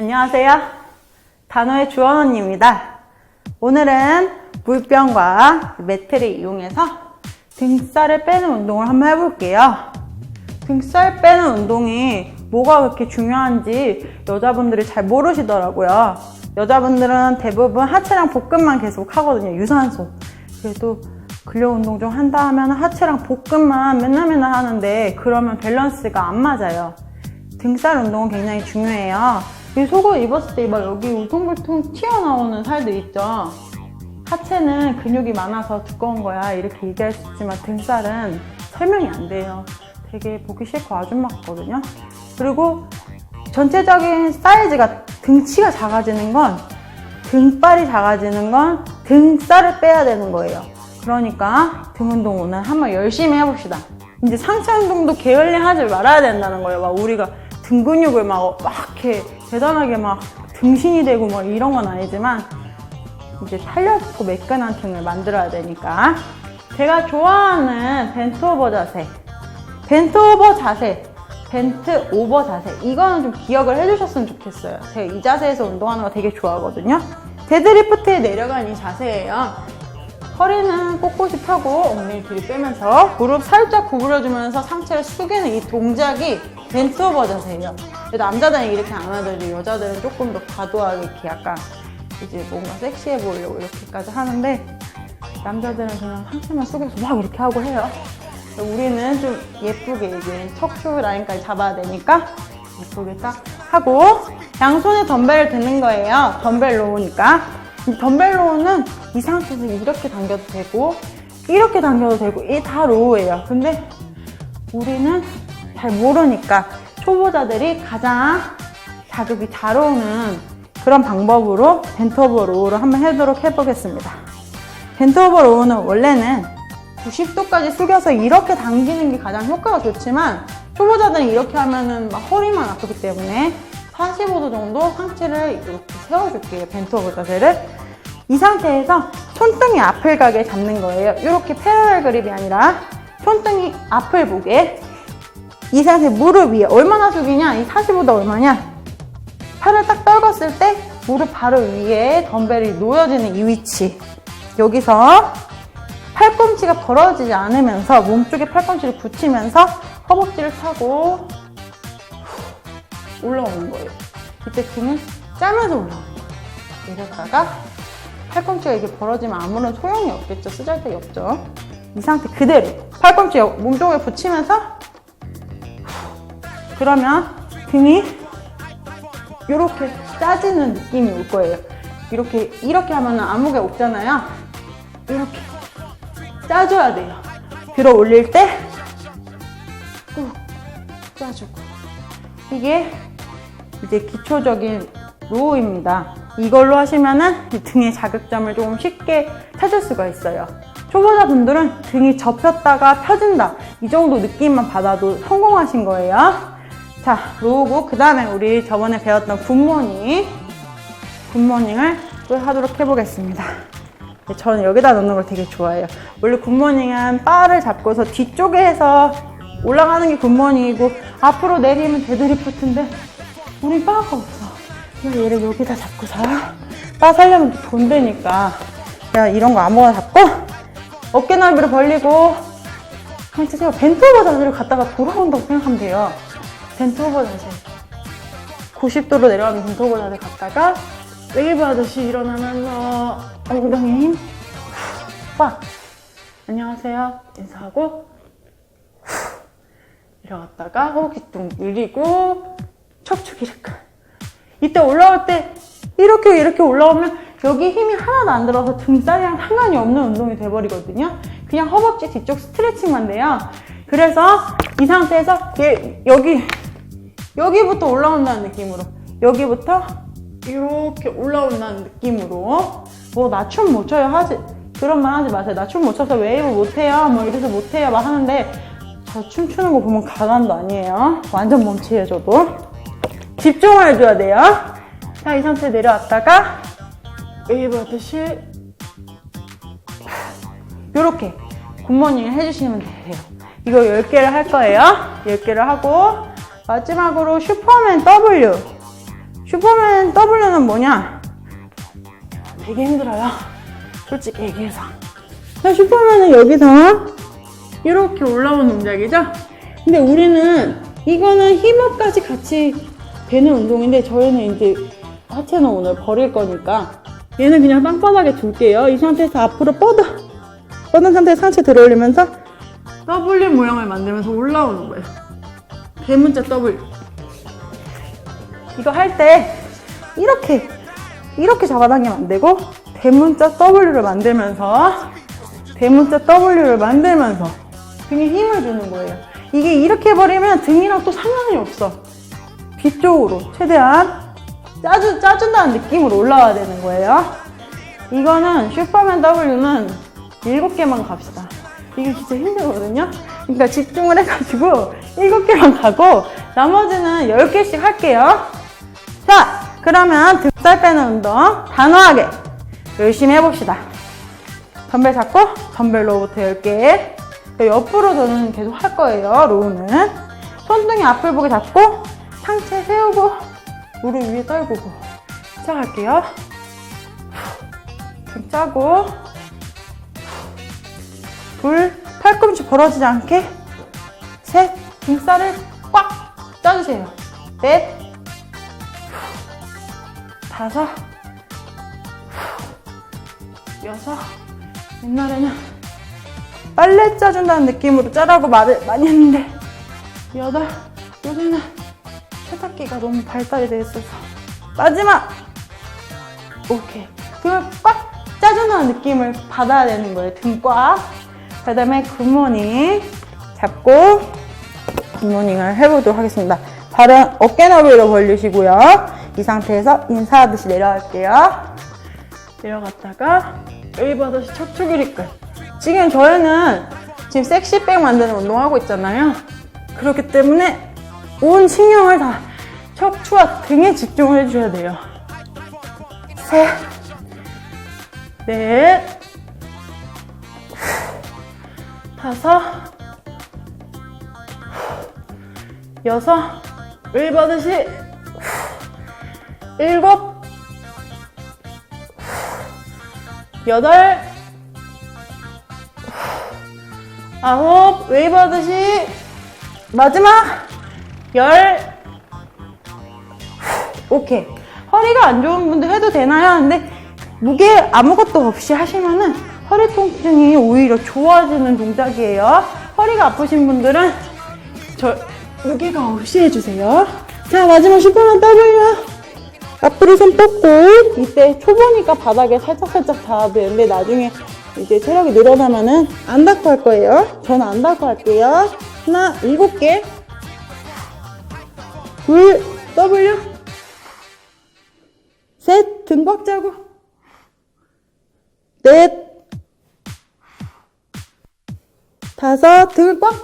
안녕하세요. 단호의 주원 언니입니다. 오늘은 물병과 매트를 이용해서 등살을 빼는 운동을 한번 해볼게요. 등살 빼는 운동이 뭐가 그렇게 중요한지 여자분들이 잘 모르시더라고요. 여자분들은 대부분 하체랑 복근만 계속 하거든요. 유산소. 그래도 근력 운동 좀 한다 하면 하체랑 복근만 맨날 맨날 하는데 그러면 밸런스가 안 맞아요. 등살 운동은 굉장히 중요해요. 이 속옷 입었을 때 막 여기 울퉁불퉁 튀어나오는 살들 있죠. 하체는 근육이 많아서 두꺼운 거야 이렇게 얘기할 수 있지만 등살은 설명이 안 돼요. 되게 보기 싫고 아줌마 같거든요. 그리고 전체적인 사이즈가 등치가 작아지는 건 등발이 작아지는 건 등살을 빼야 되는 거예요. 그러니까 등 운동 오늘 한번 열심히 해봅시다. 이제 상체 운동도 게을리 하지 말아야 된다는 거예요. 막 우리가 등 근육을 막, 막 이렇게 대단하게 막 등신이 되고 뭐 이런 건 아니지만 이제 탄력있고 매끈한 등을 만들어야 되니까. 제가 좋아하는 벤트 오버 자세. 벤트 오버 자세. 벤트 오버 자세. 이거는 좀 기억을 해주셨으면 좋겠어요. 제가 이 자세에서 운동하는 거 되게 좋아하거든요. 데드리프트에 내려간 이 자세예요 허리는 꼿꼿이 펴고 엉덩이 뒤로 빼면서 무릎 살짝 구부려주면서 상체를 숙이는 이 동작이 벤트 오버 자세예요 남자들은 이렇게 안 이제 여자들은 조금 더 과도하게 이렇게 약간 이제 뭔가 섹시해 보이려고 이렇게까지 하는데 남자들은 그냥 상체만 숙여서 막 이렇게 하고 해요. 우리는 좀 예쁘게 이제 척추 라인까지 잡아야 되니까 예쁘게 딱 하고 양손에 덤벨을 드는 거예요. 덤벨 로우니까. 이 덤벨 로우는 이 상태에서 이렇게 당겨도 되고 이렇게 당겨도 되고 이 다 로우예요. 근데 우리는 잘 모르니까 초보자들이 가장 자극이 잘 오는 그런 방법으로 벤트 오버 로우를 한번 해도록 해보겠습니다. 벤트 오버 로우는 원래는 90도까지 숙여서 이렇게 당기는 게 가장 효과가 좋지만 초보자들은 이렇게 하면은 막 허리만 아프기 때문에 45도 정도 상체를 이렇게 세워줄게요. 벤트 오버 자세를. 이 상태에서 손등이 앞을 가게 잡는 거예요. 이렇게 패러렐 그립이 아니라 손등이 앞을 보게 이 상태 무릎 위에 얼마나 숙이냐? 이 45도 얼마냐? 팔을 딱 떨궜을 때 무릎 바로 위에 덤벨이 놓여지는 이 위치 여기서 팔꿈치가 벌어지지 않으면서 몸쪽에 팔꿈치를 붙이면서 허벅지를 타고 올라오는 거예요 이때 등은 짜면서 올라오는 거예요 내렸다가 팔꿈치가 이렇게 벌어지면 아무런 소용이 없겠죠 쓰잘데기 없죠 이 상태 그대로 팔꿈치 몸쪽에 붙이면서 그러면 등이 이렇게 짜지는 느낌이 올 거예요. 이렇게 이렇게 하면 아무게 없잖아요. 이렇게 짜줘야 돼요. 들어 올릴 때 꾹 짜주고 이게 이제 기초적인 로우입니다. 이걸로 하시면은 등의 자극점을 조금 쉽게 찾을 수가 있어요. 초보자분들은 등이 접혔다가 펴진다 이 정도 느낌만 받아도 성공하신 거예요. 자, 로우고 그 다음에 우리 저번에 배웠던 굿모닝 굿모닝을 또 하도록 해보겠습니다. 네, 저는 여기다 넣는 걸 되게 좋아해요. 원래 굿모닝은 바를 잡고서 뒤쪽에 해서 올라가는 게 굿모닝이고 앞으로 내리면 데드리프트인데 우린 바가 없어. 그래서 얘를 여기다 잡고서 바 살려면 돈 되니까 내가 이런 거 아무거나 잡고 어깨 넓이를 벌리고 그냥 진짜 벤트 오버 자세를 갔다가 돌아온다고 생각하면 돼요. 벤트 오버 자세. 90도로 내려가는 벤트 오버 자세 갔다가 웨이브 하듯이 일어나면서 엉덩이 힘. 빡. 안녕하세요. 인사하고 후. 내려갔다가 호흡기 좀 늘리고 척추 기르크. 이때 올라올 때 이렇게 이렇게 올라오면 여기 힘이 하나도 안 들어서 등살이랑 상관이 없는 운동이 돼버리거든요. 그냥 허벅지 뒤쪽 스트레칭만 돼요. 그래서 이 상태에서 얘, 여기 여기부터 올라온다는 느낌으로 여기부터 이렇게 올라온다는 느낌으로 뭐 나 춤 못 춰요 하지 그런 말 하지 마세요. 나 춤 못 춰서 웨이브 못 해요. 뭐 이래서 못 해요. 막 하는데 저 춤추는 거 보면 가관도 아니에요. 완전 몸치예요 저도. 집중을 해줘야 돼요. 자, 이 상태 내려왔다가 웨이브 하듯이 이렇게 굿모닝을 해주시면 돼요. 이거 10개를 할 거예요. 10개를 하고 마지막으로 슈퍼맨 W 슈퍼맨 W는 뭐냐? 되게 힘들어요. 솔직히 얘기해서. 자, 슈퍼맨은 여기서 이렇게 올라오는 동작이죠? 근데 우리는 이거는 힘업까지 같이 되는 운동인데 저희는 이제 하체는 오늘 버릴 거니까 얘는 그냥 땅바닥에 둘게요. 이 상태에서 앞으로 뻗어. 뻗은 상태에서 상체 들어 올리면서 W 모양을 만들면서 올라오는 거예요. 대문자 W. 이거 할 때 이렇게 이렇게 잡아당기면 안 되고 대문자 W를 만들면서 대문자 W를 만들면서 등에 힘을 주는 거예요. 이게 이렇게 해버리면 등이랑 또 상관이 없어. 뒤쪽으로 최대한 짜주, 짜준다는 느낌으로 올라와야 되는 거예요. 이거는 슈퍼맨 W는 7개만 갑시다. 이게 진짜 힘들거든요. 그러니까 집중을 해가지고 7개만 가고 나머지는 10개씩 할게요. 자, 그러면 등살 빼는 운동 단호하게 열심히 해봅시다. 덤벨 잡고 덤벨 로우부터 10개 옆으로 저는 계속 할 거예요 로우는 손등이 앞을 보게 잡고 상체 세우고 무릎 위에 떨구고. 시작할게요. 등 짜고. 둘 팔꿈치 벌어지지 않게. 셋 등살을 꽉 짜주세요. 넷 다섯 여섯. 옛날에는 빨래 짜준다는 느낌으로 짜라고 말을 많이 했는데 여덟 요새는 세탁기가 너무 발달이 돼 있어서. 마지막! 오케이. 등을 꽉 짜준다는 느낌을 받아야 되는 거예요 등꽉. 그 다음에 굿모닝 잡고 굿모닝을 해보도록 하겠습니다. 발은 어깨 너비로 벌리시고요. 이 상태에서 인사하듯이 내려갈게요. 내려갔다가 웨이브하듯이 척추 기립근 지금 저희는 지금 섹시백 만드는 운동하고 있잖아요. 그렇기 때문에 온 신경을 다 척추와 등에 집중을 해주셔야 돼요. 셋. 넷, 다섯, 여섯, 웨이브하듯이 일곱, 여덟, 아홉, 웨이브 하듯이 마지막. 열 오케이 허리가 안 좋은 분들 해도 되나요? 근데 무게 아무것도 없이 하시면은 허리 통증이 오히려 좋아지는 동작이에요 허리가 아프신 분들은 저 무게가 없이 해주세요 자 마지막 슈퍼맨 W 앞으로 손 뻗고 이때 초보니까 바닥에 살짝살짝 닿아도 되는데 나중에 이제 체력이 늘어나면은 안 닿고 할 거예요. 저는 안 닿고 할게요. 하나, 일곱 개. 둘, W. 셋, 등꽉 짜고. 넷. 다섯, 등을 꽉.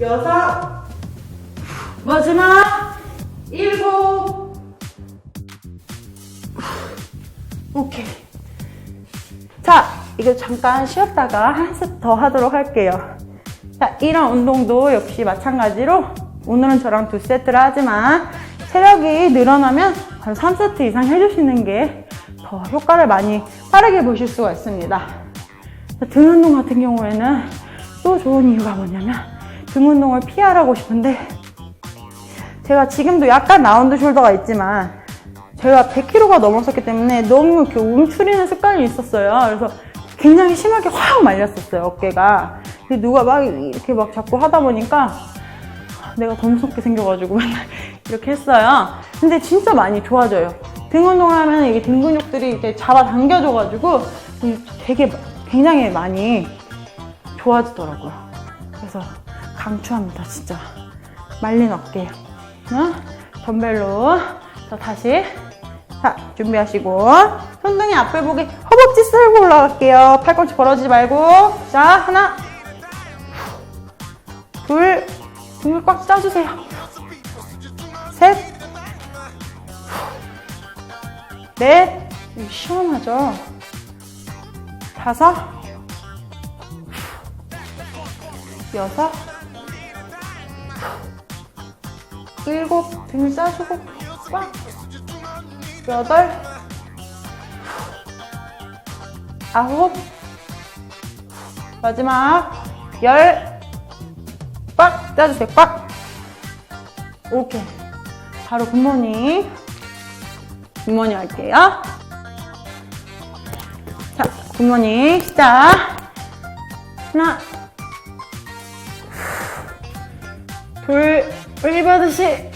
여섯. 마지막. 일곱. 오케이. 자, 이거 잠깐 쉬었다가 한세더 하도록 할게요. 자, 이런 운동도 역시 마찬가지로 오늘은 저랑 두 세트를 하지만 체력이 늘어나면 한 3세트 이상 해주시는 게 더 효과를 많이 빠르게 보실 수가 있습니다. 자, 등 운동 같은 경우에는 또 좋은 이유가 뭐냐면 등 운동을 피하라고 싶은데 제가 지금도 약간 라운드 숄더가 있지만 제가 100kg가 넘었었기 때문에 너무 이렇게 움츠리는 습관이 있었어요. 그래서 굉장히 심하게 확 말렸었어요, 어깨가. 근데 누가 막 이렇게 막 자꾸 하다 보니까 내가 더 무섭게 생겨가지고 맨날 이렇게 했어요. 근데 진짜 많이 좋아져요. 등 운동을 하면 이게 등 근육들이 이렇게 잡아당겨져가지고 되게 굉장히 많이 좋아지더라고요. 그래서 강추합니다, 진짜. 말린 어깨. 응? 덤벨로. 자, 다시. 자, 준비하시고. 손등이 앞을 보게 허벅지 쓸고 올라갈게요. 팔꿈치 벌어지지 말고. 자, 하나. 둘. 등을 꽉 짜주세요. 넷. 이거 시원하죠? 다섯. 여섯. 일곱, 등 싸주고, 꽉. 여덟, 아홉, 마지막, 열, 꽉 짜주세요, 꽉. 오케이. 바로 굿모닝. 굿모닝 할게요. 자, 굿모닝 시작. 하나, 둘, 울 받으시.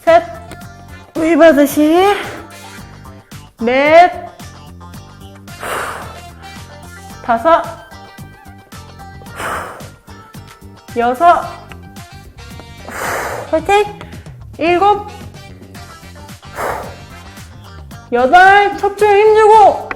셋, 울 받으시. 넷, 다섯, 여섯, 화이팅! 일곱, 여덟, 척추에 힘주고,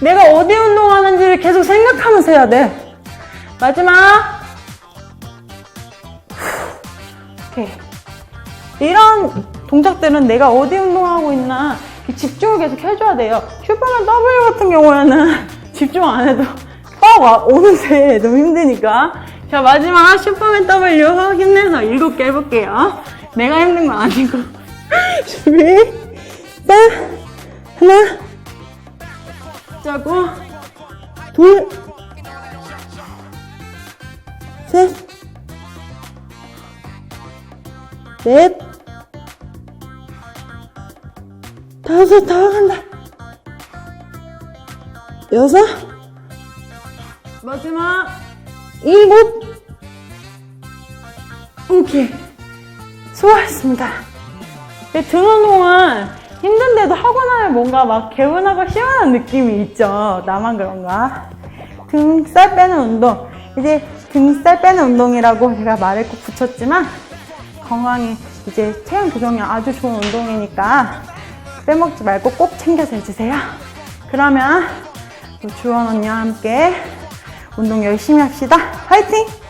내가 어디 운동하는지를 계속 생각하면서 해야 돼. 마지막, 오케이. 이런 동작들은 내가 어디 운동하고 있나 집중을 계속 해줘야 돼요. 슈퍼맨 W 같은 경우에는 집중 안 해도 빡 와, 오는데 너무 힘드니까. 자, 마지막 슈퍼맨 W 힘내서 일곱 개 해볼게요. 내가 힘든 건 아니고. 준비, 딱, 하나, 짜고, 둘, 셋, 넷, 다섯, 다 간다. 여섯, 마지막, 일곱, 오케이. 수고하셨습니다. 이등 운동은 힘든데도 하고 나면 뭔가 막 개운하고 시원한 느낌이 있죠. 나만 그런가? 등살 빼는 운동. 이제 등살 빼는 운동이라고 제가 말을 꼭 붙였지만 건강에 이제 체형 교정에 아주 좋은 운동이니까 빼먹지 말고 꼭 챙겨서 해주세요. 그러면 주원 언니와 함께 운동 열심히 합시다. 화이팅!